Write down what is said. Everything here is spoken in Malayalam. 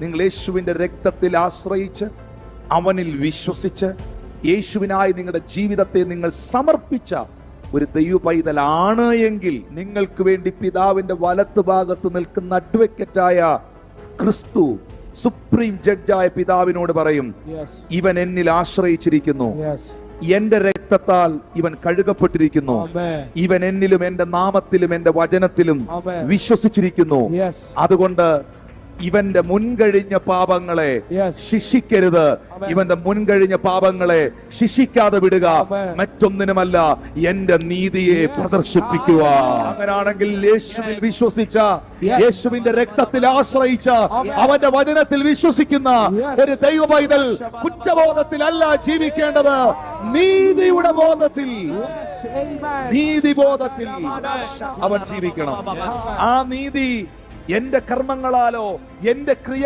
നിങ്ങൾ യേശുവിന്റെ രക്തത്തിൽ ആശ്രയിച്ച് അവനിൽ വിശ്വസിച്ച് യേശുവിനായി നിങ്ങളുടെ ജീവിതത്തെ നിങ്ങൾ സമർപ്പിച്ച ഒരു ദൈവ പൈതലാണ് എങ്കിൽ നിങ്ങൾക്ക് വേണ്ടി പിതാവിന്റെ വലത്ത് ഭാഗത്ത് നിൽക്കുന്ന അഡ്വക്കറ്റായ ക്രിസ്തു സുപ്രീം ജഡ്ജായ പിതാവിനോട് പറയും. ഇവൻ എന്നിൽ ആശ്രയിച്ചിരിക്കുന്നു. എന്റെ രക്തത്താൽ ഇവൻ കഴുകപ്പെട്ടിരിക്കുന്നു. ഇവൻ എന്നിലും എന്റെ നാമത്തിലും എന്റെ വചനത്തിലും വിശ്വസിച്ചിരിക്കുന്നു. അതുകൊണ്ട് ഇവന്റെ മുൻകഴിഞ്ഞ പാപങ്ങളെ ശിക്ഷിക്കരുത്. ഇവന്റെ മുൻകഴിഞ്ഞ പാപങ്ങളെ ശിക്ഷിക്കാതെ വിടുക. മറ്റൊന്നിനുമല്ല എന്റെ നീതിയെ പ്രദർശിപ്പിക്കുക. അങ്ങനാണെങ്കിൽ യേശുവിൽ വിശ്വസിച്ച. യേശുവിന്റെ രക്തത്തിൽ ആശ്രയിച്ച. അവന്റെ വചനത്തിൽ വിശ്വസിക്കുന്ന ഒരു ദൈവ പൈതൽ കുറ്റബോധത്തിലല്ല ജീവിക്കേണ്ടത്. നീതിയുടെ ബോധത്തിൽ നീതി ബോധത്തിൽ നീതിബോധത്തിൽ അവൻ ജീവിക്കണം. ആ നീതി എന്റെ കർമ്മങ്ങളാലോ എന്റെ ക്രിയ